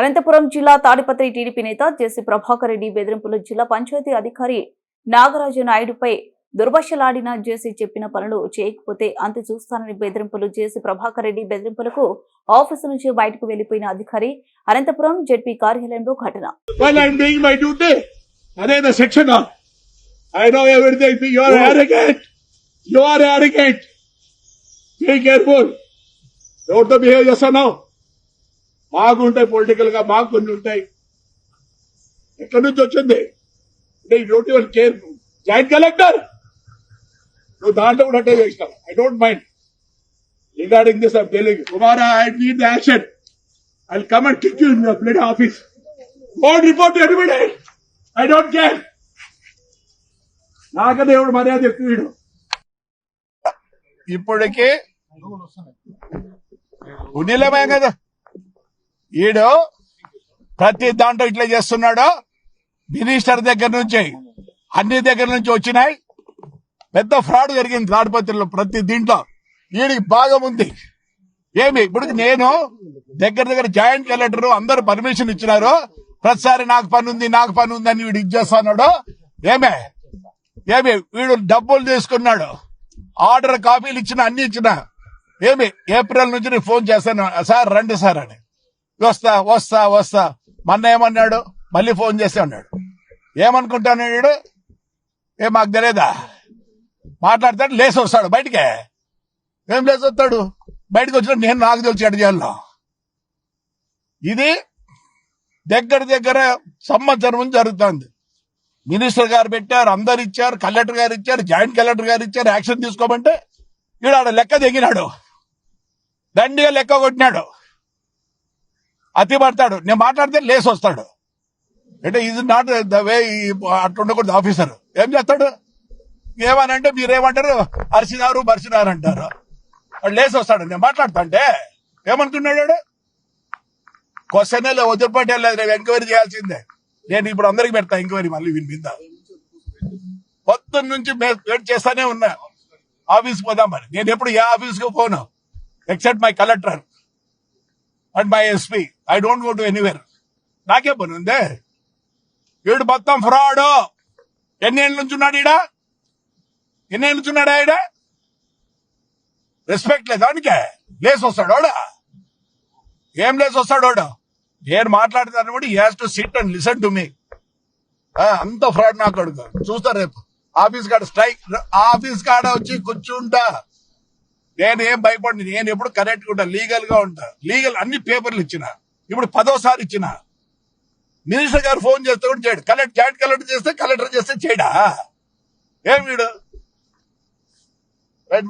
అనంతపురం జిల్లా తాడిపత్రి టీడీపీ నేత జెసి ప్రభాకర్ రెడ్డి బెదిరింపులు జిల్లా పంచాయతీ అధికారి నాగరాజు నాయుడుపై దుర్భాషలాడిన జేసీ చెప్పిన పనులు చేయకపోతే అంత చూస్తానని బెదిరింపులు జేసీ ప్రభాకర్ రెడ్డి బెదిరింపులకు ఆఫీసు నుంచి బయటకు వెళ్ళిపోయిన అధికారి అనంతపురం జెడ్పీ కార్యాలయంలో ఘటన. I'm doing my duty. అదే మాకు ఉంటాయి పొలిటికల్గా మాకు కొన్ని ఉంటాయి. ఎక్కడి నుంచి వచ్చింది? అంటే duty one care joint collector నువ్వు దాంట్లో కూడా అట్టే చేసినావు I don't mind regarding this I'm telling కుమారా I need the action I come and kick you in your blood office report to anybody. I don't care. నాకనే ఎవడు మర్యాద ఎక్కువ వీడు. ఇప్పటికి ఉన్నిలేమయ్య కదా. ఈడు ప్రతి దాంట్లో ఇట్లా చేస్తున్నాడు. మినిస్టర్ దగ్గర నుంచి అన్ని దగ్గర నుంచి వచ్చినాయి. పెద్ద ఫ్రాడ్ జరిగింది తాడిపత్రిలో ప్రతి దీంట్లో. వీడికి భాగం ఉంది. ఏమి? ఇప్పుడు నేను దగ్గర దగ్గర జాయింట్ కలెక్టర్ అందరు పర్మిషన్ ఇచ్చినారు. ప్రతిసారి నాకు పని ఉంది నాకు పని ఉంది అని వీడు ఇచ్చేస్తున్నాడు ఏమే? ఏమి? వీడు డబ్బులు తీసుకున్నాడు. ఆర్డర్ కాపీలు ఇచ్చిన అన్ని ఇచ్చిన. ఏమి? ఏప్రిల్ నుంచి నేను ఫోన్ చేస్తాను. సార్ రండి సార్ అని. వస్తా వస్తా వస్తా. మొన్న ఏమన్నాడు? మళ్ళీ ఫోన్ చేస్తే అన్నాడు. ఏమనుకుంటాడు వీడు? ఏ మాకు తెలియదా మాట్లాడతాడు లేసి వస్తాడు బయటికే. ఏం లేసి వస్తాడు? బయటకు వచ్చిన నేను నాకు తెలిసి ఎడ చేయాలో. ఇది దగ్గర దగ్గర సంవత్సరం నుంచి జరుగుతుంది. మినిస్టర్ గారు పెట్టారు అందరు ఇచ్చారు కలెక్టర్ గారు ఇచ్చారు జాయింట్ కలెక్టర్ గారు ఇచ్చారు యాక్షన్ తీసుకోమంటే ఈడాడు లెక్క దిగినాడు దండిగా లెక్క కొట్టినాడు. అతి పడతాడు నేను మాట్లాడితే లేసి వస్తాడు. అంటే ఇది నాట్ ద వే అట్లా ఉండకూడదు ఆఫీసర్. ఏం చేస్తాడు? ఏమనంటే మీరేమంటారు? అరిసినారు బరిచినారు అంటారు. వాడు లేసి వస్తాడు. నేను మాట్లాడతా అంటే ఏమనుకున్నాడు క్వశ్చన్ వదిలిపెట్టే లేదు. నేను ఎంక్వైరీ చేయాల్సిందే. నేను ఇప్పుడు అందరికి పెడతా ఎంక్వైరీ మళ్ళీ వీని మీద. పొద్దున్న నుంచి వెయిట్ చేస్తానే ఉన్నా. ఆఫీస్ పోదాం మరి. నేను ఎప్పుడు ఏ ఆఫీస్కి పోను? Except my collector and my SP I don't go to anywhere నాకే పని ఉందే. వీడు మొత్తం ఫ్రాడ్. ఎన్నేళ్ళ నుంచి ఉన్నాడు ఈడ? ఎన్నేళ్ళ నుంచి ఉన్నాడా ఈడ? రెస్పెక్ట్ లేదు దానికే. లేసి వస్తాడు వాడు. ఏం లేసి వస్తాడు వాడు? నేను మాట్లాడతాను కూడా has to sit and listen to me అంత ఫ్రాడ్ నాకు అడుగు. చూస్తా రేపు. ఆఫీస్ కాడ స్ట్రైక్ ఆఫీస్ కాడ వచ్చి కూర్చుంటా. నేను ఏం భయపడి నేను ఎప్పుడు కరెక్ట్గా ఉంటా. లీగల్గా ఉంటా. లీగల్ అన్ని పేపర్లు ఇచ్చిన. ఇప్పుడు పదోసారి ఇచ్చిన. మినిస్టర్ గారు ఫోన్ చేస్తే కూడా చేయడు. కలెక్టర్ జాయింట్ కలెక్టర్ చేస్తే కలెక్టర్ చేస్తే చేయడా? ఏం వీడు?